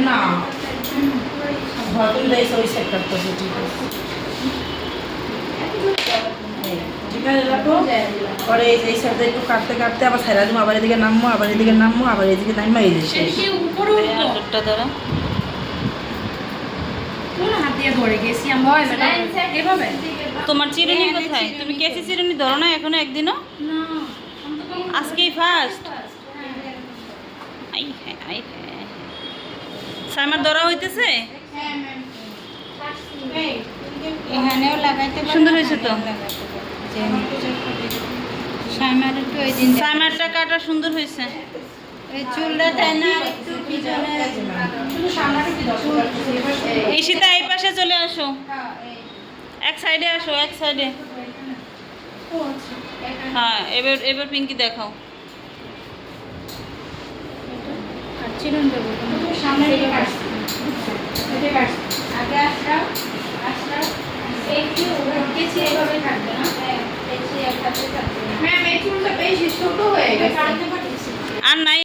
না। ভতুল দেয় ওই সেট করতেছে ঠিক আছে। এই, ঠিক আছে রাখো। পরে এই যে এই একটু কাটতে কাটতে আবার সাইরা দিব আবার এদিকে নামবো আবার এদিকে নামবো আবার এদিকে নামবো এই উপরে তোমার চিরুনি কোথায়? তুমি কেসি চিরুনি ধরো না এখনও একদিনও? আজকেই ফার্স্ট আই হ্যাঁ আই হ্যাঁ। সাইমার ধরা হইতেছে? এখানেও লাগাইতে সুন্দর হয়েছে তো। একটু ওই দিন সাইমারটা কাটা সুন্দর হয়েছে। ঈশিতা এই পাশে চলে আসো। এক সাইডে আসো এক সাইডে। হ্যাঁ এবার এবার পিঙ্কি দেখাও। সামনে দিকে কাটছি এটা কাটছি আগে আসলাম আসলাম একটু কেছি এভাবে থাকবে না কেছি এক হাতে থাকবে না ম্যাম এই চুলটা বেশি ছোট হয়ে গেছে আর নাই